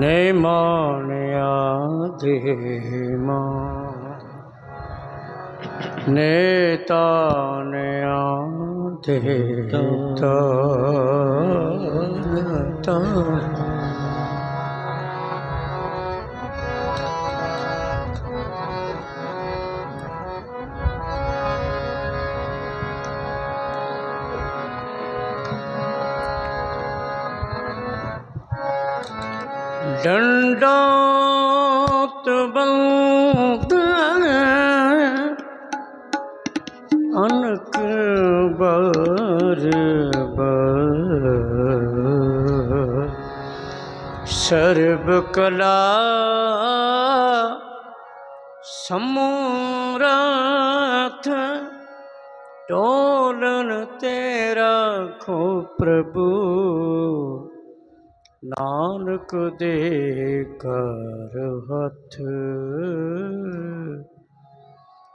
নেমনিয়াধিম। নেতানিয়াধিত ਡਾਤ ਬੰਦ ਅਨਕ ਬਰ। ਸਰਬ ਕਲਾ ਸਮੂਰਥ ਟੋਲਨ ਤੇਰਾ ਖੋ ਪ੍ਰਭੂ। ਨਾਨਕ ਦੇ ਕਰ ਹੱਥ।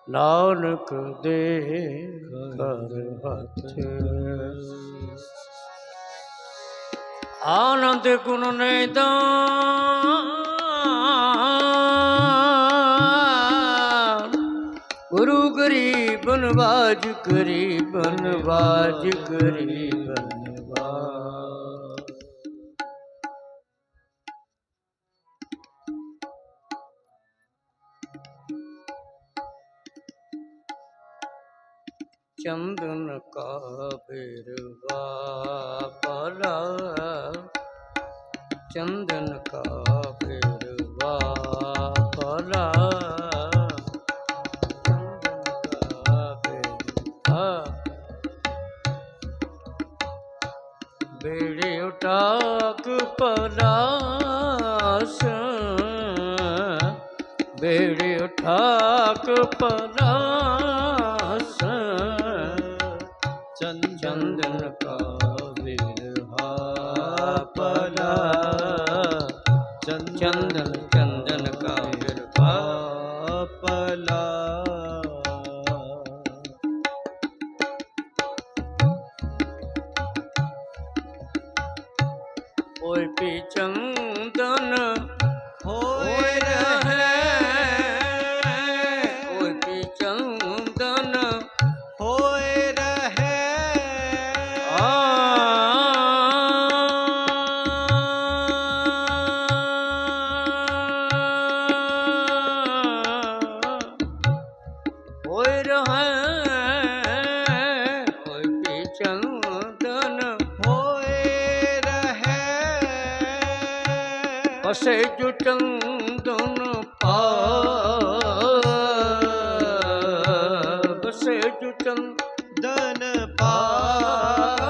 ਨਾਨਕ ਦੇ ਘਰ ਹੱਥ। ਆਨੰਦ ਗੁਣ ਨੇ ਦਾਨ। ਗੁਰੂ ਗਰੀਬਨ ਬਾਜ ਗਰੀਬਨ ਬਾਜ ਗਰੀਬਨ चंदन का बिरवा पला चंदन का बिरवा पला बेड़े उठाक पलास बेड़े उठाक पलास ওই পিচন্দন হয়ে ਚੰਦਨ ਪਾ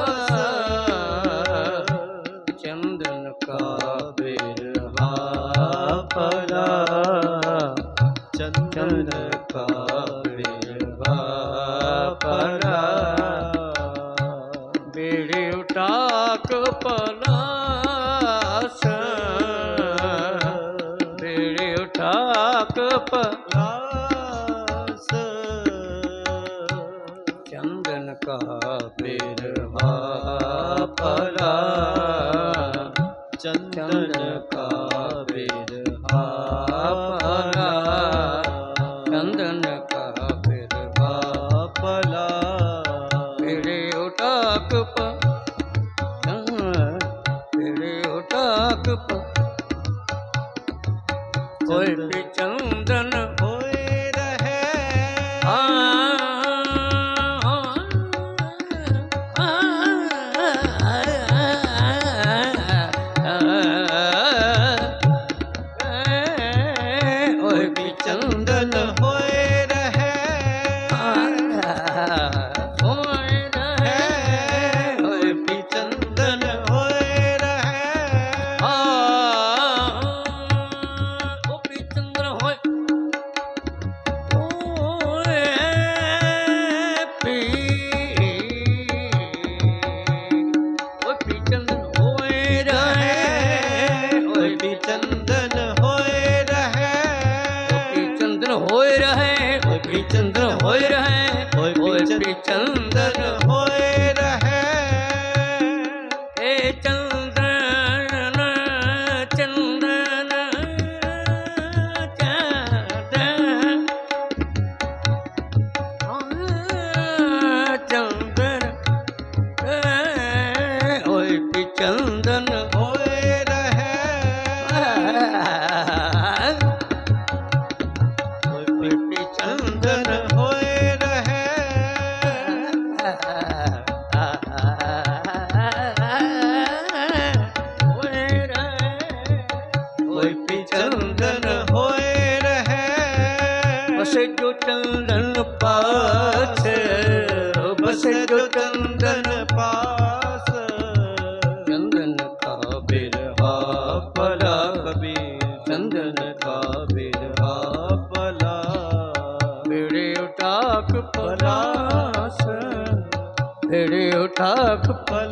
छाप पर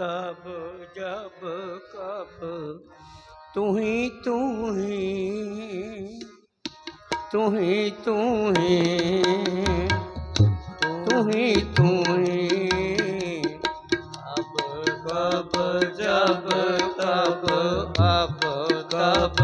तब जब कब तू ही तू ही तू ही तू ही तू ही तू ही अब कब जब कब अब कब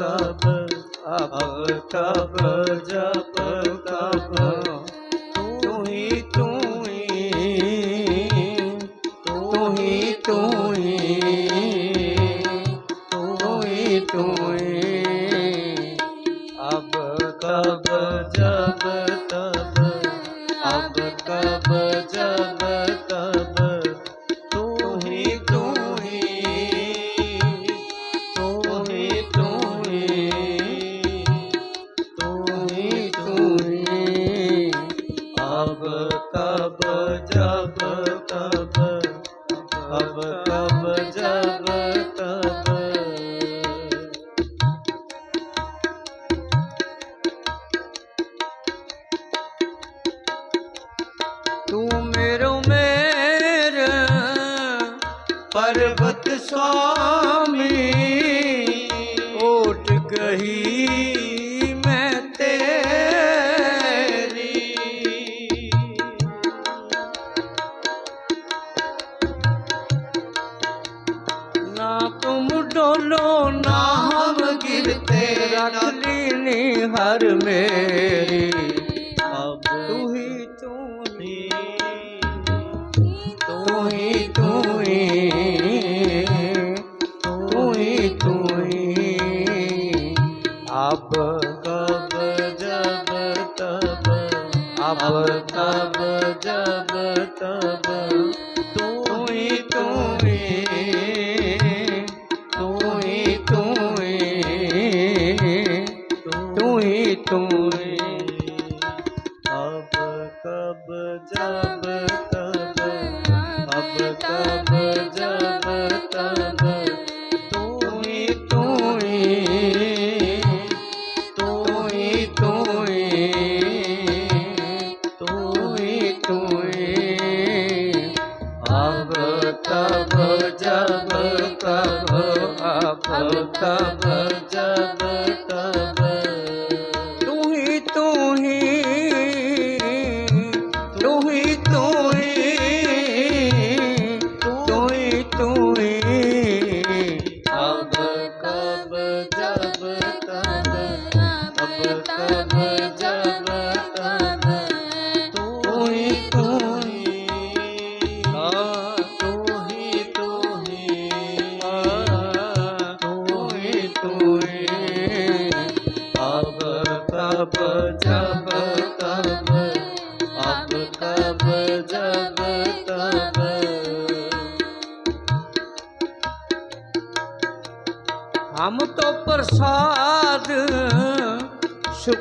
तप अभ तप जप तप ਅਵ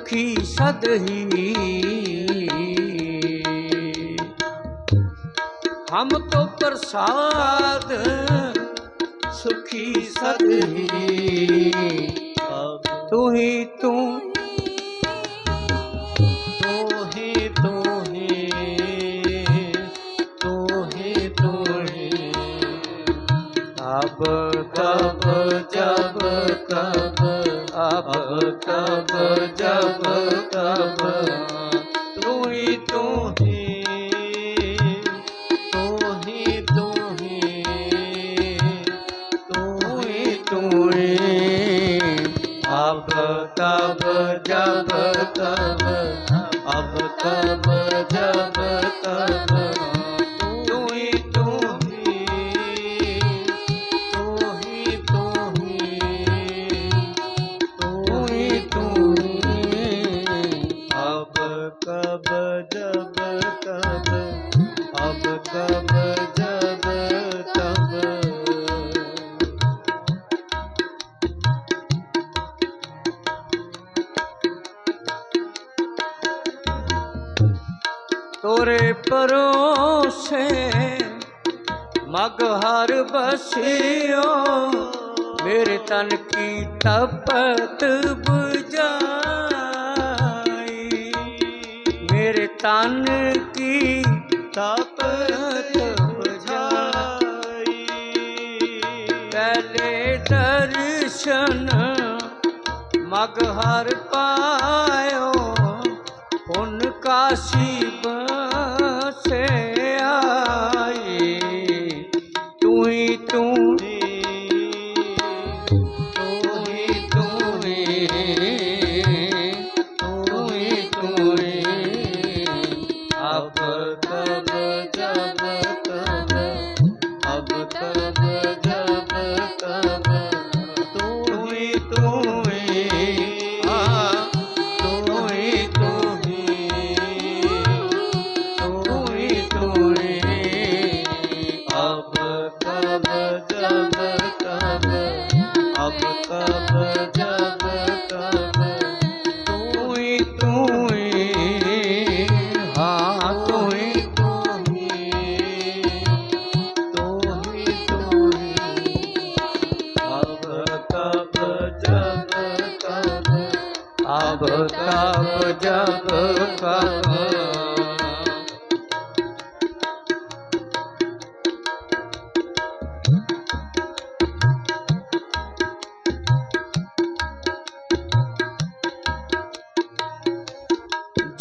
ਸੁਖੀ ਸਦਹੀ ਹਮ ਤੋ ਪ੍ਰਸਾਦ ਸੁਖੀ ਸਦਹੀ ਤੂੰ ਹੀ ਤੂੰ। तब तब जब तब ਤਪ ਜਪ ਤਪ ਪੁੱਛਿਓ ਮੇਰੇ ਤਨ ਕੀ ਤਪਤ 부ਜਾਈ ਮੇਰੇ ਤਨ ਕੀ ਤਪਤ 부ਜਾਈ ਪਹਿਲੇ ਦਰਸ਼ਨ ਮਗ ਹਰ ਪਾਇਓ। ਹੁਣ ਕਾਸ਼ੀ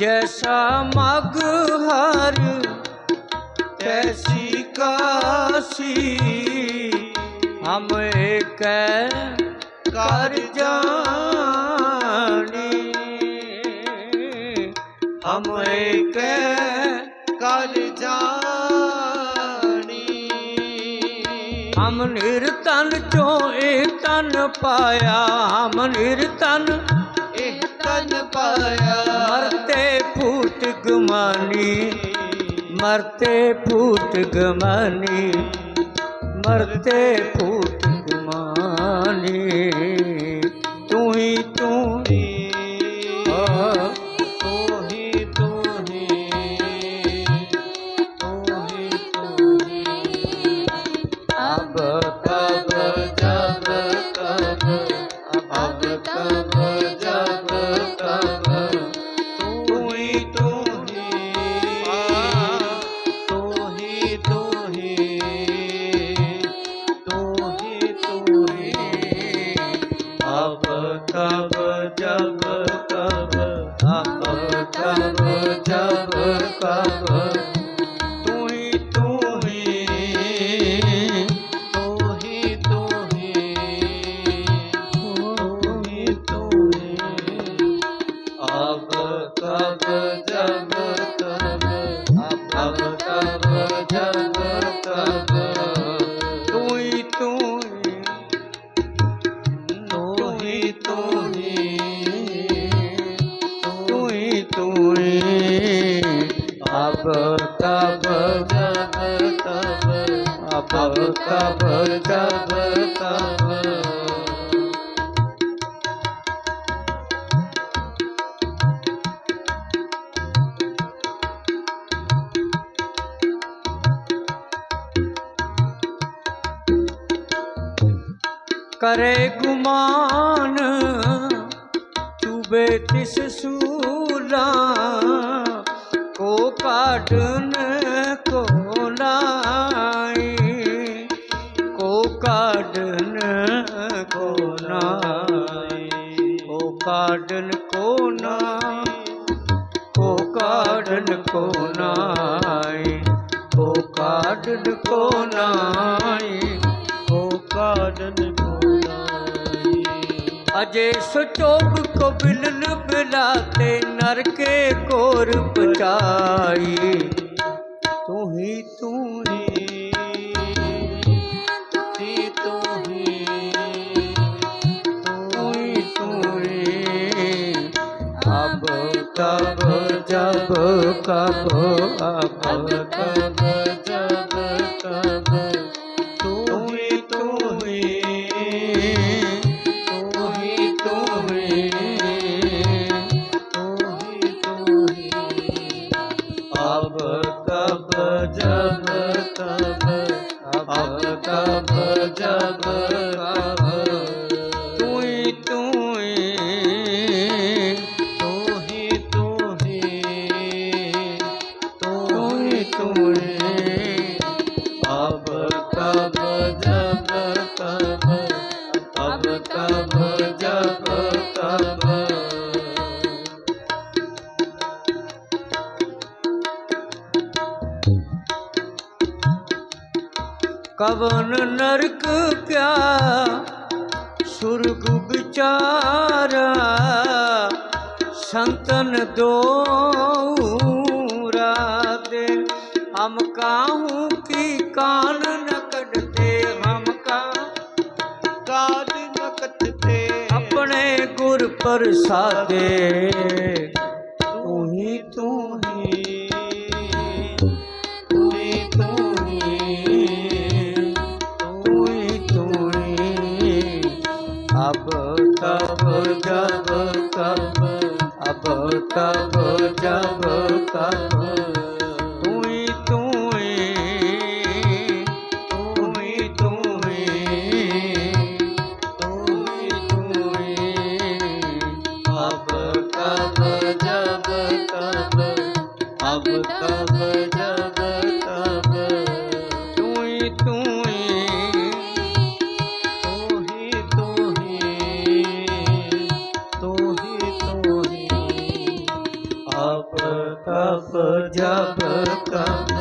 जैसा मगहर तैसी काशी हम एक कर जाने हम एक कर जानी हम निरतन चो ए तन पाया हम निरतन ए तन पाया फूट गुमानी मरते फूट गुमानी मरते फूट गुमानी ਤਬ ਤਬ ਤਬ ਅਪਵ ਤਬ ਤਬ ਤਬ ਕਰੇ ਕਾਢਨ ਕੋ ਨਾਏ ਕੋ ਕਾਢਨ ਕੋ ਨਾਏ ਕੋ ਕਾਢਨ ਕੋ ਨਾਏ ਕੋ ਕਾਢਨ ਕੋ ਨਾਏ ਅਜੇ ਸਚੋਪ ਕੋ ਬਿਲਨ ਬਿਲਾਤੇ, ਨਰਕੇ ਕੋਰ ਪਚਾਈ। को का को आप का ਕਵਨ ਨਰਕ ਕਿਆ ਸੁਰਗ ਵਿਚਾਰਾ, ਸੰਤਨ ਦੋਰਾ ਦੇ। ਹਮ ਕਾਹੂ ਕੀ ਕਾਨ ਨ ਕੱਢਤੇ ਹਮ ਕਾ ਕਾਜ ਨ ਕੱਢਤੇ ਆਪਣੇ ਗੁਰ ਪ੍ਰਸਾਦੇ, ਤੂੰ ਹੀ ਤੂੰ ਕਮ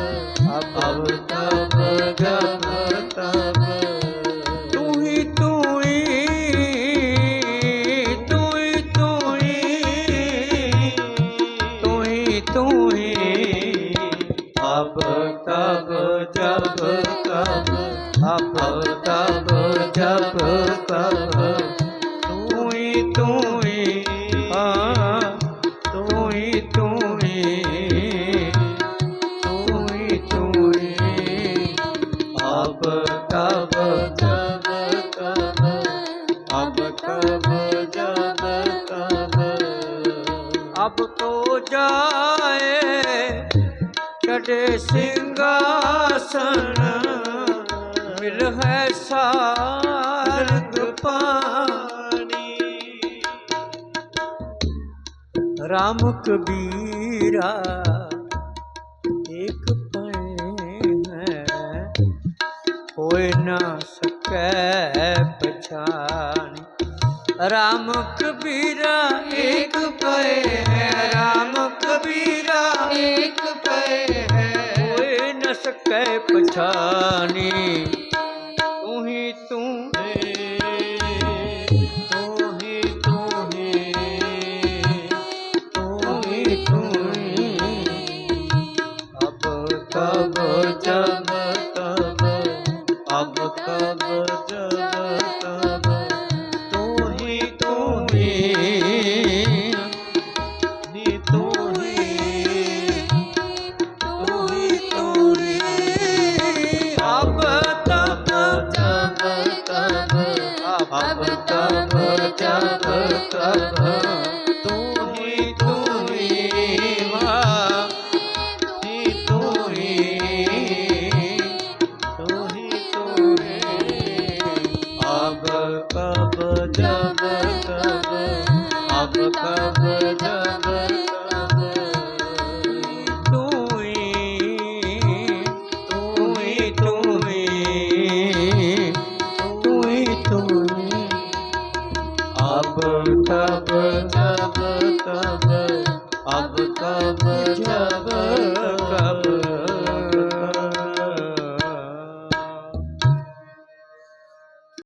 ਅਬ ਤਬ ਜਾਏ ਚੜੇ ਸਿੰਘਾਸਨ। ਕਬੀਰਾ ਇੱਕ ਪਏ ਹੈ ਨਾ ਸਕੈ ਪਛਾਣ। RAM জানি